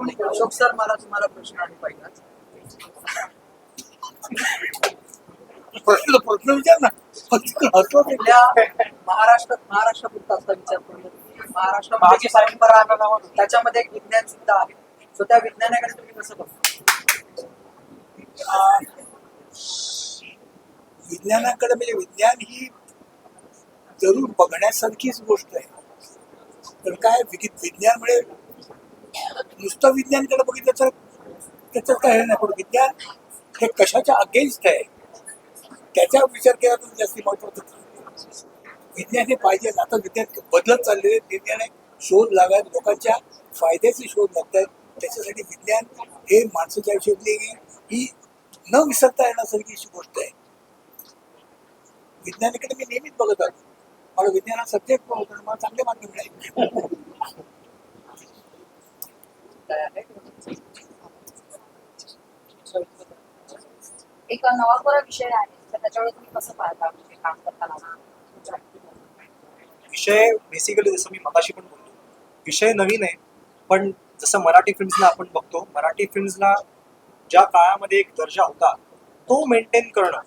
Ashok sir मला तुम्हाला प्रश्न आहे पहिलाच. प्रश्न प्रश्न विचार ना. फक्त हसतो ते. आपल्या महाराष्ट्र महाराष्ट्रापुरता असा विचार करून महाराष्ट्रामध्ये जी परंपरा आहे त्याच्यामध्ये एक विज्ञान सुद्धा आहे. सो त्या विज्ञानाकडे तुम्ही कसं बघता? विज्ञानाकडे म्हणजे विज्ञान ही जरूर बघण्यासारखीच गोष्ट आहे. तर काय विग- विज्ञानमुळे नुसतं विज्ञानकडे बघितलं तर त्याचं काय हे नाही पण विज्ञान हे कशाच्या अगेन्स्ट आहे? त्याचा विचार केला तर जास्ती महत्वाचं विज्ञान हे पाहिजे आता विज्ञान बदलत चाललेले विज्ञान शोध लागायत लोकांच्या फायद्याचे शोध लागत आहेत त्याच्यासाठी विज्ञान हे माणसाच्या आयुष्यातली ही न विसरता येण्यासारखी अशी गोष्ट आहे. विज्ञानाकडे मी नेहमीच बघत आलो मला विज्ञानात सब्जेक्ट होतं मला चांगले मान्य मिळाले एक नवाखोरा विषय आहे. तर त्याच्यावर तुम्ही कसं पाहता? म्हणजे काम करताना विषय बेसिकली जसं मी मगाशी पण बोललो. विषय नवीन आहे पण जसं मराठी फिल्म्सला आपण बघतो मराठी फिल्म्सला ज्या काळामध्ये एक दर्जा होता तो मेंटेन करणं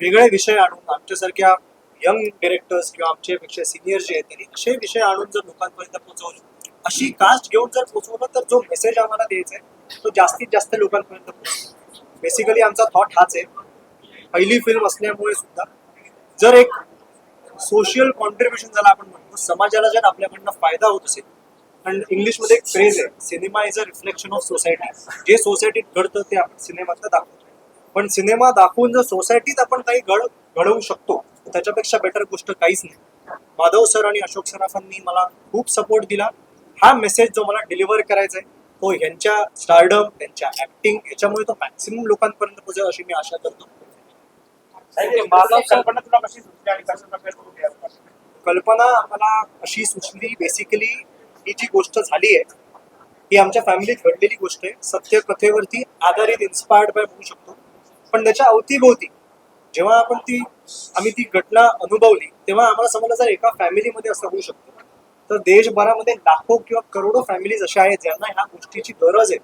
वेगळे विषय आणून आमच्यासारख्या यंग डिरेक्टर्स किंवा आमच्यापेक्षा सिनियर जे आहेत त्यांनी असे विषय आणून जर लोकांपर्यंत पोहोचवले अशी कास्ट घेऊन जर पोहोचवलं तर जो मेसेज आम्हाला द्यायचा आहे तो जास्तीत जास्त लोकांपर्यंत पोहोचतो. बेसिकली आमचा थॉट हाच आहे. पहिली फिल्म असल्यामुळे सुद्धा जर एक सोशल कॉन्ट्रीब्युशन ज्याला आपण म्हणतो समाजाला जर आपल्याकडनं फायदा होत असेल आणि इंग्लिशमध्ये एक फ्रेज आहे cinema is a reflection of society जे सोसायटीत घडतं ते आपण सिनेमातलं दाखवतो. पण सिनेमा दाखवून जर सोसायटीत आपण काही घड घडवू शकतो त्याच्यापेक्षा बेटर गोष्ट काहीच नाही. माधव सर आणि अशोक सराफांनी मला खूप सपोर्ट दिला. हा मेसेज जो मला डिलिव्हर करायचा आहे तो ह्यांच्या स्टार्डम त्यांच्या ऍक्टिंग याच्यामुळे तो मॅक्सिमम लोकांपर्यंत पोहोचेल अशी मी आशा करतो. कल्पना तुला कशी सुचली आणि कसं प्रकारे करून घ्यायला कल्पना आम्हाला अशी सुचली बेसिकली ही जी गोष्ट झाली आहे ही आमच्या फॅमिलीत घडलेली गोष्ट आहे. सत्य कथेवरती आधारित इन्स्पायर्ड बाय म्हणू शकतो. पण त्याच्या अवतीभोवती जेव्हा आपण ती आम्ही ती घटना अनुभवली तेव्हा आम्हाला समजलं जर एका फॅमिलीमध्ये असं होऊ शकतं. तर देशभरामध्ये लाखो किंवा करोडो फॅमिलीज अशा आहेत ज्यांना ह्या गोष्टीची गरज आहे.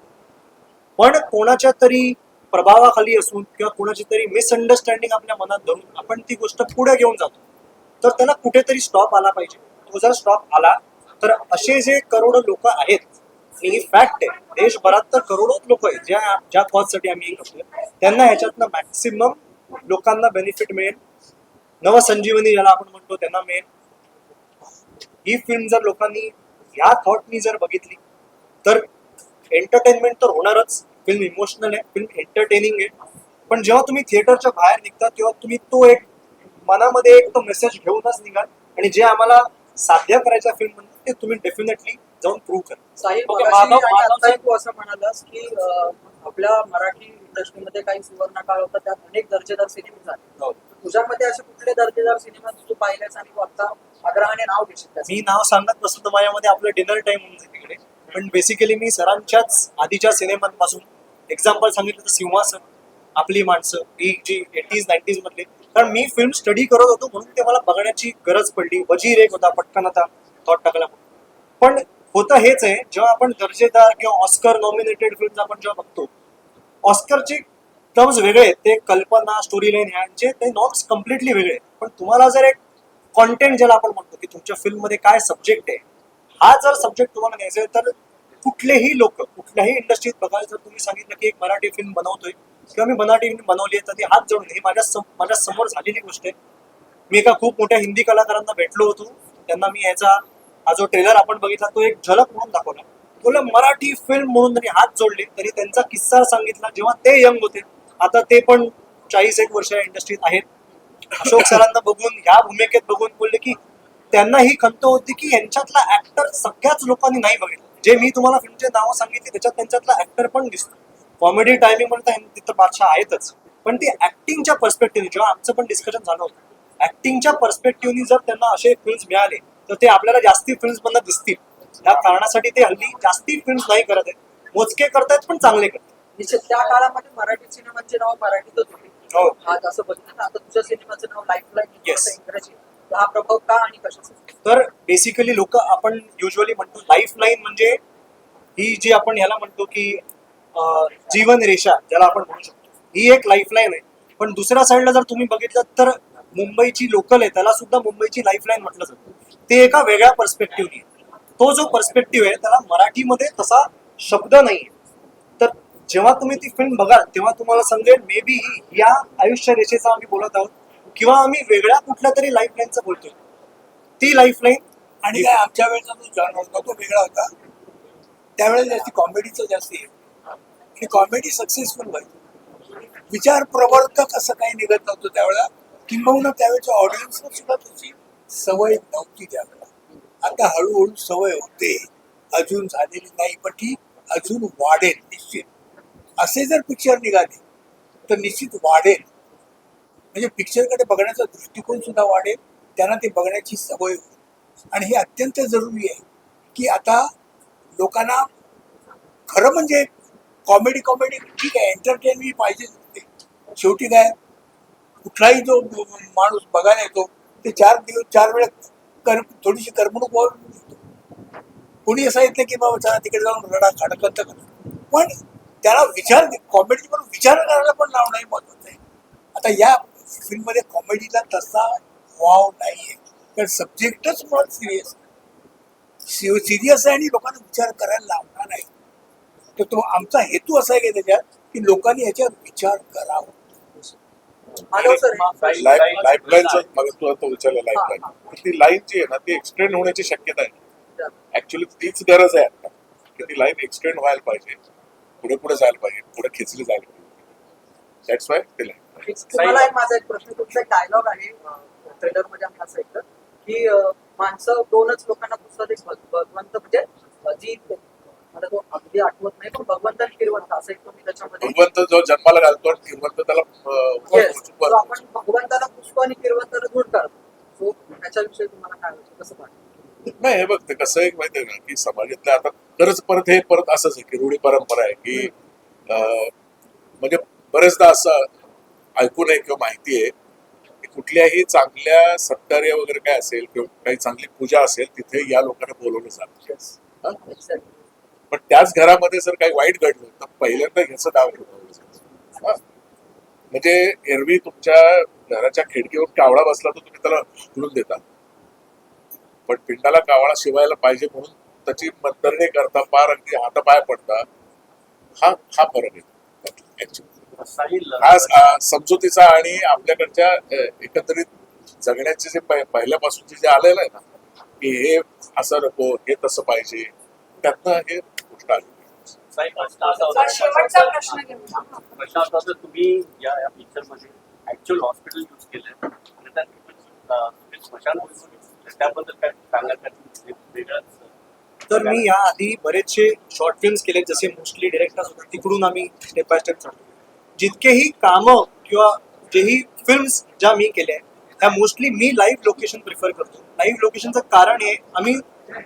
पण कोणाच्या तरी प्रभावाखाली असून किंवा कोणाची तरी मिसअंडरस्टँडिंग आपल्या मनात धरून आपण ती गोष्ट पुढे घेऊन जातो. तर त्याला कुठेतरी स्टॉप आला पाहिजे. तो जर स्टॉप आला तर असे जे करोडो लोक आहेत आणि ही फॅक्ट आहे. देशभरात तर करोडो लोक आहेत. ज्या ज्या कॉजसाठी आम्ही हे त्यांना ह्याच्यातनं मॅक्सिमम लोकांना बेनिफिट मिळेल. नवसंजीवनी ज्याला आपण म्हणतो त्यांना मिळेल. ही फिल्म जर लोकांनी ह्या थॉटनी जर बघितली तर एंटरटेनमेंट तर होणारच. फिल्म इमोशनल आहे फिल्म एंटरटेनिंग आहे. पण जेव्हा तुम्ही थिएटरच्या बाहेर निघता तेव्हा तुम्ही तो एक मनामध्ये एक तो मेसेज घेऊनच निघाल आणि जे आम्हाला साध्य करायच्या फिल्म ते तुम्ही डेफिनेटली जाऊन प्रूव्ह करा. तू असं म्हणालास की आपल्या मराठी इंडस्ट्रीमध्ये काही सुवर्ण काळ होता त्यात अनेक दर्जेदार सिनेमे झाले. हो. तुझ्यामध्ये असे कुठले दर्जेदार सिनेमा तू पाहिलेस आणि तू आता आग्रहाने नाव घेशील मी नाव सांगत नसतो तर माझ्यामध्ये आपलं डिनर टाइम होऊन जाईल तिकडे. पण बेसिकली मी सरांच्याच आधीच्या सिनेमांपासून एक्झाम्पल सांगितलं तर सिंहासन आपली माणसं ही जी एटीज नाईन्टीज मधले. कारण मी फिल्म स्टडी करत होतो म्हणून ते मला बघण्याची गरज पडली. वजीर एक होता पटकन आता थॉट टाकला पण होतं हेच आहे जेव्हा आपण दर्जेदार किंवा ऑस्कर नॉमिनेटेड फिल्म आपण जेव्हा बघतो ऑस्करचे टर्म्स वेगळे आहेत. ते कल्पना स्टोरी लाईन ह्यांचे ते नॉर्म्स कम्प्लिटली वेगळे पण तुम्हाला जर एक कॉन्टेंट ज्याला आपण म्हणतो की तुमच्या फिल्ममध्ये काय सब्जेक्ट आहे हा जर सब्जेक्ट तुम्हाला न्यायचा आहे तर कुठलेही लोक कुठल्याही इंडस्ट्रीत बघायला जर तुम्ही सांगितलं की एक मराठी फिल्म बनवतोय किंवा मी मराठी फिल्म बनवली आहे तर ती हात जोडून ही माझ्या सम- माझ्यासमोर झालेली गोष्ट आहे. मी एका खूप मोठ्या हिंदी कलाकारांना भेटलो होतो त्यांना मी याचा हा जो ट्रेलर आपण बघितला तो एक झलक म्हणून दाखवला. बोला मराठी फिल्म म्हणून त्यांनी हात जोडले तरी त्यांचा किस्सा सांगितला जेव्हा ते यंग होते आता ते पण चाळीस एक वर्ष इंडस्ट्रीत आहेत. अशोक सरांना बघून ह्या भूमिकेत बघून बोलले की त्यांना ही खंत होती की यांच्यातला ऍक्टर सगळ्याच लोकांनी नाही बघितलं. जे मी तुम्हाला फिल्मचे नावं सांगितली त्याच्यात त्यांच्यातला ऍक्टर पण दिसतो. कॉमेडी टायमिंगमध्ये तिथं बादशाह आहेतच. पण ते ऍक्टिंगच्या पर्स्पेक्टिव्ह जेव्हा आमचं पण डिस्कशन झालं होतं ऍक्टिंगच्या पर्स्पेक्टिव्हनी जर त्यांना असे फिल्म्स मिळाले तर ते आपल्याला जास्ती फिल्म्स मधनं दिसतील. त्या कारणासाठी ते हल्ली जास्ती फिल्म्स नाही करत आहेत. मोजके करतायत पण चांगले करतात निश्चित. त्या काळामध्ये मराठी सिनेमाचे नाव मराठीतच होते. आज असं बघितलं ना आता तुझ्या सिनेमाचं नाव हा प्रभाव का आणि कशाचा? तर बेसिकली लोक आपण युजली म्हणतो लाईफ लाईन म्हणजे ही जी आपण ह्याला म्हणतो की जीवन रेषा ज्याला आपण म्हणू शकतो. ही एक लाईफलाईन आहे. पण दुसऱ्या साईडला जर तुम्ही बघितलं तर मुंबईची लोकल आहे त्याला सुद्धा मुंबईची लाईफलाईन म्हटलं जातं. ते एका वेगळ्या पर्स्पेक्टिव्हने तो जो पर्स्पेक्टिव्ह आहे त्याला मराठीमध्ये तसा शब्द नाही तर जेव्हा तुम्ही ती फिल्म बघाल तेव्हा तुम्हाला समजेल मे बी या आयुष्य रेषेचा आम्ही बोलत आहोत किंवा आम्ही वेगळ्या कुठल्या तरी लाईफलाईनचं बोलतोय. ती लाईफलाईन आणि काय आमच्या वेळेचा जो जॉन होता तो वेगळा होता. त्यावेळेस जास्ती कॉमेडीचं जास्ती आहे. आणि कॉमेडी सक्सेसफुल व्हायची विचार प्रवर्तक असं काही निघत नव्हतं त्यावेळेला. किंबहुना त्यावेळेच्या ऑडियन्सला सुद्धा त्याची सवय नव्हती त्यावेळेला. आता हळूहळू सवय होते. अजून झालेली नाही पण ती अजून वाढेल निश्चित. असे जर पिक्चर निघाले तर निश्चित वाढेल. म्हणजे पिक्चरकडे बघण्याचा दृष्टिकोन सुद्धा वाढेल त्यांना ते बघण्याची सवय होईल. आणि हे अत्यंत जरुरी आहे की आता लोकांना खरं म्हणजे कॉमेडी कॉमेडी ठीक आहे एंटरटेनमेंट पाहिजेच शेवटी काय कुठलाही जो माणूस बघायला येतो ते चार दिवस चार वेळा कर थोडीशी करमणूक व्हावी कोणी असं येत नाही की बाबा चला तिकडे जाऊन रडा खडकत पण त्याला विचार कॉमेडी पण विचार करायला पण लावणं हे महत्वाचं आहे. आता या फिल्ममध्ये कॉमेडीला तसा वाव नाहीये. कारण सब्जेक्टच मुळात सिरियस सिरियस आहे आणि लोकांना विचार करायला लावणार नाही. तर तो आमचा हेतू असा आहे की त्याच्यात की लोकांनी याच्यावर विचार करावा. ती लाईन जी आहे ना ती एक्सटेंड होण्याची शक्यता आहे. ऍक्च्युली तीच गरज आहे आता. की ती लाईन एक्सटेंड व्हायला पाहिजे. पुढे पुढे जायला पाहिजे पुढे खेचली जायला पाहिजे. दॅट्स वाय ते तुम्हाला एक माझा एक प्रश्न तुमचा एक डायलॉग आहे ट्रेलरमध्ये आम्ही असं ऐकलं की माणसं दोनच लोकांना पुस्तक एक भग- भगवंत म्हणजे जी मला तो अगदी आठवत नाही पण भगवंत आणि किरवंत असं एक तुम्ही त्याच्यामध्ये भगवंत जो जन्माला घालतो आणि श्रीमंत त्याला आपण भगवंताला पुष्प आणि किरवंताला गुण काढतो. सो त्याच्याविषयी तुम्हाला काय वाटतं कसं वाटतं? नाही हे बघ ते कसं एक माहितीये का की समाजातल्या आता खरंच परत हे परत असंच आहे की रूढी परंपरा आहे की म्हणजे बरेचदा असं ऐकून आहे किंवा माहिती आहे की कुठल्याही चांगल्या सत्कार्य वगैरे काय असेल किंवा काही चांगली पूजा असेल तिथे या लोकांना बोलवलं जातं. पण त्याच घरामध्ये जर काही वाईट घडलं तर पहिल्यांदा ह्याचं नाव जातं. हा? म्हणजे एरवी तुमच्या घराच्या खिडकीवर कावळा बसला तर तुम्ही त्याला उडून देता पण पिंडाला कावळा शिवायला पाहिजे म्हणून त्याची मतरणी करता पार अगदी हातापाय पडता हा हा फरक आहे. हा हा समजुतीचा आणि आपल्याकडच्या अ, एकंदरीत जगण्याचे जे पहि- पहिल्यापासूनचे जे आलेलं आहे ना की हे असं नको हे तसं पाहिजे त्यातनं हे गोष्ट आली. प्रश्न असा होता तुम्ही या या पिक्चरमध्ये ऍक्च्युअल हॉस्पिटल यूज. त्याबद्दल काय वेगळंच तर मी या आधी बरेचसे शॉर्ट फिल्म्स केले जसे मोस्टली डिरेक्टर्स होते तिकडून आम्ही स्टेप बाय स्टेप चढतो जितकेही कामं किंवा जेही फिल्म्स ज्या मी केल्या त्या मोस्टली मी लाईव्ह लोकेशन प्रिफर करतो. लाईव्ह लोकेशनचं कारण हे आम्ही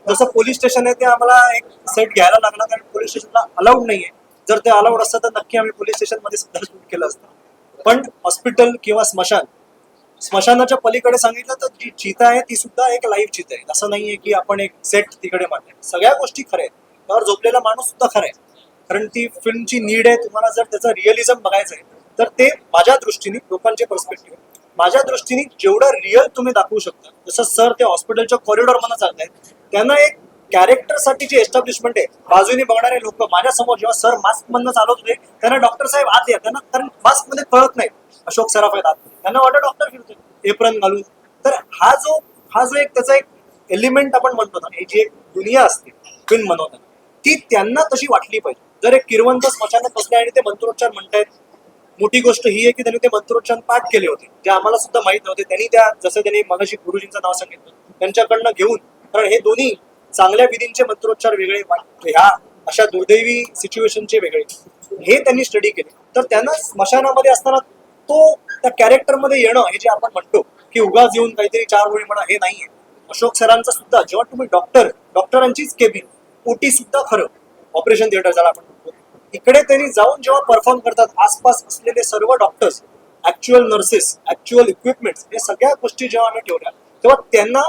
जसं पोलीस स्टेशन आहे ते आम्हाला एक सेट घ्यायला लागला कारण पोलीस स्टेशनला अलाउड नाहीये. जर ते अलाउड असतं तर नक्की आम्ही पोलीस स्टेशनमध्ये सुद्धा शूट केलं असतं. पण हॉस्पिटल किंवा स्मशान स्मशानाच्या पलीकडे सांगितलं तर जी चिता आहे ती सुद्धा एक लाईव्ह चिता आहे. असं नाहीये की आपण एक सेट तिकडे मांडले सगळ्या गोष्टी खऱ्या आहेत. त्यावर झोपलेला माणूस सुद्धा खरा आहे. कारण ती फिल्मची नीड आहे तुम्हाला जर त्याचं रिअलिझम बघायचं आहे तर ते माझ्या दृष्टीने लोकांचे पर्स्पेक्टिव्ह माझ्या दृष्टीने जेवढं रिअल तुम्ही दाखवू शकता जसं सर ते हॉस्पिटलच्या कॉरिडॉरमध्ये चालत आहेत त्यांना एक कॅरेक्टरसाठी जी एस्टॅब्लिशमेंट आहे बाजूने बघणारे लोक माझ्यासमोर जेव्हा सर मास्क मधनं चालवत होते त्यांना डॉक्टर साहेब आत या. त्यांना कारण मास्कमध्ये कळत नाही. अशोक सराफ आहेत आत. त्यांना वाटत डॉक्टर फिरतोय. एप्रन घालून. तर हा जो हा जो एक त्याचा एक एलिमेंट आपण म्हणतो ना ही जी एक दुनिया असते फिल्म बनवताना ती त्यांना तशी वाटली पाहिजे. जर एक किरवंत स्मशानात बसले आणि ते मंत्रोच्चार म्हणतायत मोठी गोष्ट ही आहे की त्यांनी ते मंत्रोच्चार पाठ केले होते. जे आम्हाला सुद्धा माहीत नव्हते. त्यांनी त्या जसं त्यांनी मगाशी गुरुजींचं नाव सांगितलं त्यांच्याकडनं घेऊन. कारण हे दोन्ही चांगल्या विधींचे मंत्रोच्चार वेगळे ह्या अशा दुर्दैवी सिच्युएशनचे वेगळे. हे त्यांनी स्टडी केले. तर त्यांना स्मशानामध्ये असताना तो त्या कॅरेक्टरमध्ये येणं हे जे आपण म्हणतो की उगाच येऊन काहीतरी चार ओळी म्हणा हे नाहीये. अशोक सरांचं सुद्धा जेव्हा तुम्ही डॉक्टर डॉक्टरांचीच केबिन ओटी सुद्धा खरं ऑपरेशन थिएटर ज्याला आपण म्हणतो इकडे त्यांनी जाऊन जेव्हा परफॉर्म करतात आसपास असलेले सर्व doctors actual nurses actual equipment हे सगळ्या गोष्टी जेव्हा आम्ही ठेवल्या तेव्हा त्यांना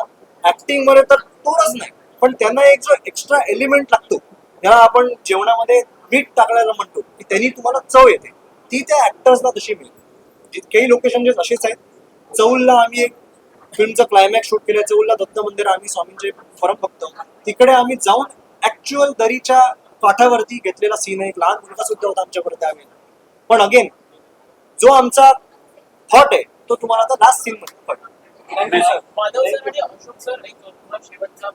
ऍक्टिंगमध्ये तर तोडच नाही. पण त्यांना एक जो एक्स्ट्रा एलिमेंट लागतो ह्या आपण जेवणामध्ये मीठ टाकण्याला म्हणतो की त्यांनी तुम्हाला चव येते. ती त्या ऍक्टर्सला तशी मिळते. काही लोकेशन जे असेच आहेत चौलला आम्ही एक फिल्मचं क्लायमॅक्स शूट केलं चौलला दत्त मंदिर आम्ही स्वामींचे फरक बघतो. तिकडे आम्ही जाऊन ऍक्च्युअल दरीच्या काठावरती घेतलेला सीन आहे. एक लहान मुलगा सुद्धा होता आमच्याकडे त्यावेळेला पण अगेन जो आमचा थॉट आहे तो तुम्हाला आता लास्ट सीन मध्ये कळेल. माधव सर आणि अशोक सर एक शेवटचा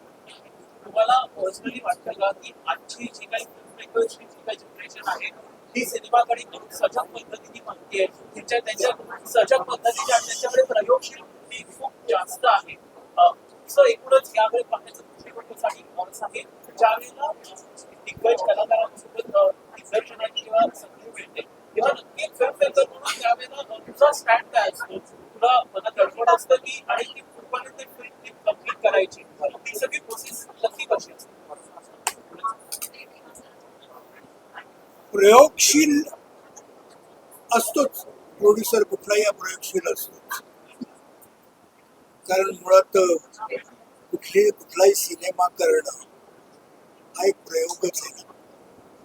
तुम्हाला पर्सनली वाटतं का की आजची जी काही फिल्ममेकर्सची जी काही जनरेशन आहे ही सिनेमाकडे खूप सजग पद्धतीने मागते त्यांच्या त्यांच्या सजग पद्धतीने आणि त्यांच्याकडे प्रयोगशील बुद्धी खूप जास्त आहे. सो एकूणच याकडे पाहण्याचा दृष्टिकोन कसा की ऑर्स आहे ज्यावेळेला दिग्गज कलाकारांसोबत दिग्दर्शनाची किंवा संधी मिळते तेव्हा नक्की फिल्म मेकर म्हणून त्यावेळेला तुझा स्टँड काय असतो? तुला मला गडबड असतं की आणि ती पूर्णपणे ते फिल्म कंप्लीट करायची ती सगळी प्रोसेस नक्की कशी असते प्रयोगशील असतोच. प्रोड्युसर कुठलाही हा प्रयोगशील असतोच. कारण मुळात अं, कुठले कुठलाही सिनेमा करणं हा एक प्रयोगच आहे ना.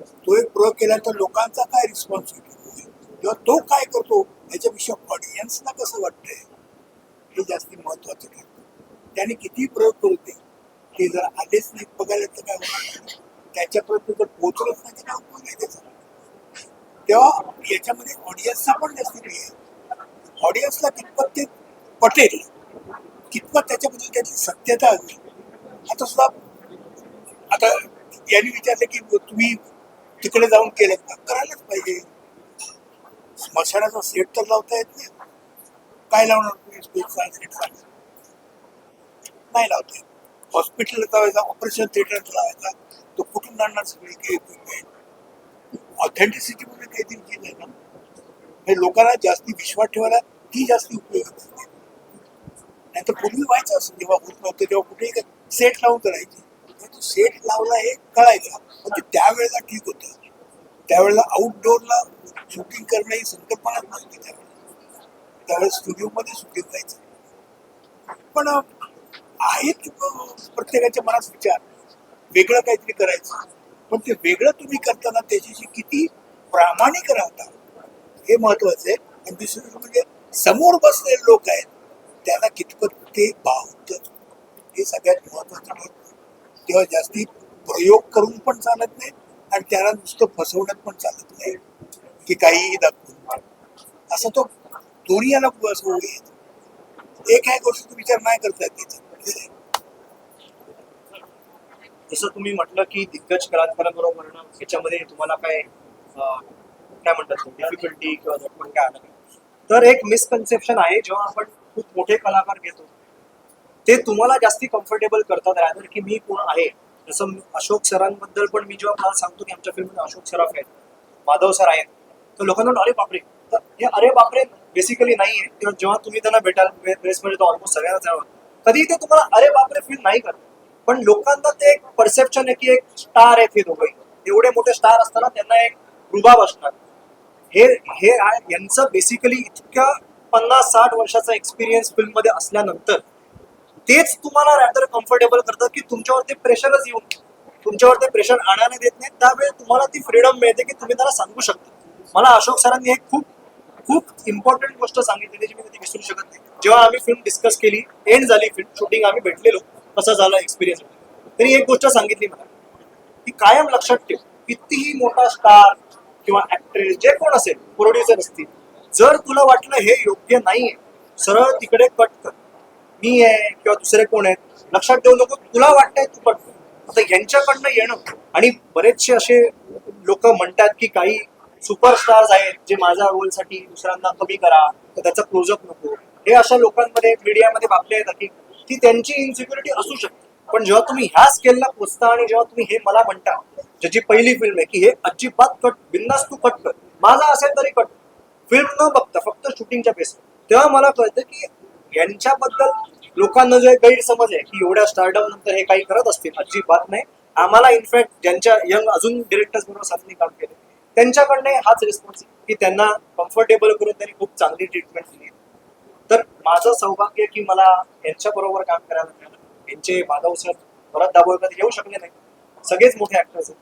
तो एक प्रयोग केल्यानंतर लोकांचा काय रिस्पॉन्स होईल किंवा तो काय करतो? याच्यापेक्षा ऑडियन्सला कसं वाटतंय? हे जास्त महत्वाचं ठरतं. त्याने किती प्रयोग करू दे ते जर आलेच नाही बघायला तर काय होणार? त्याच्यापर्यंत जर पोहोचलंच नाही तर काय उपयोग आहे त्याचा. तेव्हा याच्यामध्ये ऑडियन्सचा पण जास्त नाही आहे. ऑडियन्सला कितपत ते पटेल कितपत त्याच्याबद्दल त्याची सत्यता हवी आता सुद्धा आता यांनी विचारलं की तुम्ही तिकडे जाऊन केलं का? करायलाच पाहिजे. स्मशानाचा सेट तर लावता येत नाही. काय लावणार तुम्ही? स्पेसचा सेट नाही लावता येत. हॉस्पिटलला लावायचा ऑपरेशन थिएटरला लावायचा. तो कुठून आणणार सगळी काही ऑथेंटिसिटी मध्ये काहीतरी केलंय ना? हे लोकांना जास्ती विश्वास ठेवायला ती जास्ती उपयोगी असते नाही पूर्वी व्हायचं असं जेव्हा होत नव्हतं तेव्हा कुठेही सेट लावून करायची तो सेट लावला हे कळायला पण म्हणजे त्यावेळेला ठीक होतं. त्यावेळेला आउटडोअरला शूटिंग करणं ही संकल्पनाच नव्हती त्यावेळेला. त्यावेळेस स्टुडिओमध्ये शूटिंग व्हायचं. पण आहेत प्रत्येकाच्या मनात विचार. वेगळं काहीतरी करायचं. पण ते वेगळं तुम्ही करताना त्याच्याशी किती प्रामाणिक राहता हे महत्वाचं आहे. आणि दुसरं म्हणजे समोर बसलेले लोक आहेत त्यांना कितपत ते भावत. हे सगळ्यात महत्वाचं ठरतं. तेव्हा जास्ती प्रयोग करून पण चालत नाही आणि त्याला नुसतं फसवण्यात पण चालत नाही. की काहीही दाखवून. असं तो दोन्ही याला असं होईल एक आहे गोष्ट विचार नाही करता येत त्याचा जसं तुम्ही म्हटलं की दिग्गज कलाकारांबरोबर म्हणणं याच्यामध्ये तुम्हाला काय काय म्हणतात डिफिकल्टी किंवा झटपट काय आलं तर एक मिसकन्सेप्शन आहे जेव्हा आपण खूप मोठे कलाकार घेतो ते तुम्हाला जास्ती कम्फर्टेबल करतात रॅदर की मी कोण आहे. जसं अशोक सरांबद्दल पण मी जेव्हा मला सांगतो की आमच्या फिल्ममध्ये अशोक सराफ आहेत माधव सर आहेत तर लोकांना अरे बापरे! तर हे अरे बापरे! बेसिकली नाही आहे. किंवा जेव्हा तुम्ही त्यांना भेटाल प्रेसमध्ये तो ऑलमोस्ट सगळ्यांना जावं. कधी ते तुम्हाला अरे बापरे! फील नाही करत. पण लोकांना ते एक परसेप्शन आहे की एक स्टार आहेत हे दोघं एवढे मोठे स्टार असताना त्यांना एक रुबाब असणार. हे हे यांचं बेसिकली इतक्या पन्नास साठ वर्षाचा एक्सपिरियन्स फिल्ममध्ये असल्यानंतर तेच तुम्हाला रॅदर कम्फर्टेबल करतं की तुमच्यावरती प्रेशरच येऊन तुमच्यावर ते प्रेशर आणायला देत नाही त्यावेळी तुम्हाला ती फ्रीडम मिळते की तुम्ही त्याला सांगू शकता. मला अशोक सरांनी एक खूप खूप इम्पॉर्टंट गोष्ट सांगितली जी मी कधी विसरू शकत नाही. जेव्हा आम्ही फिल्म डिस्कस केली एंड झाली फिल्म शूटिंग आम्ही भेटलेलो. कसा झाला एक्सपिरियन्स तरी एक गोष्ट सांगितली मला की कायम लक्षात ठेव कितीही मोठा स्टार किंवा ऍक्ट्रेस जे कोण असेल प्रोड्युसर असतील जर तुला वाटलं हे योग्य नाहीये सरळ तिकडे कट कर. मी आहे किंवा दुसरे कोण आहेत लक्षात ठेवू नको तुला वाटतंय तू कट कर. आता यांच्याकडनं येणं आणि बरेचसे असे लोक म्हणतात की काही सुपरस्टार्स आहेत जे माझ्या रोलसाठी दुसऱ्यांना कमी करा तर त्याचा क्लोजअप नको. हे अशा लोकांमध्ये मीडियामध्ये बापले येतात की ती त्यांची इन्सिक्युरिटी असू शकते. पण जेव्हा तुम्ही ह्या स्केलला पोचता आणि जेव्हा तुम्ही हे मला म्हणता ज्याची पहिली फिल्म आहे की हे अजिबात कट बिंदास तू कट कर. माझा असेल तरी कट. फिल्म न बघता फक्त शूटिंगच्या बेस तेव्हा मला कळतं की यांच्याबद्दल लोकांना जो एक गैरसमज आहे की एवढ्या स्टार्डम नंतर हे काही करत असतील अजिबात नाही. आम्हाला इनफॅक्ट ज्यांच्या यंग अजून डिरेक्टर्स बरोबर साथीने काम केले त्यांच्याकडनं हाच रिस्पॉन्स की त्यांना कम्फर्टेबल करून त्यांनी खूप चांगली ट्रीटमेंट दिली. तर माझं सौभाग्य की मला यांच्या बरोबर काम करायला मिळालं. यांचे माधव सर परत दाभोळकर येऊ शकले नाही सगळेच मोठे ऍक्टर्स आहेत.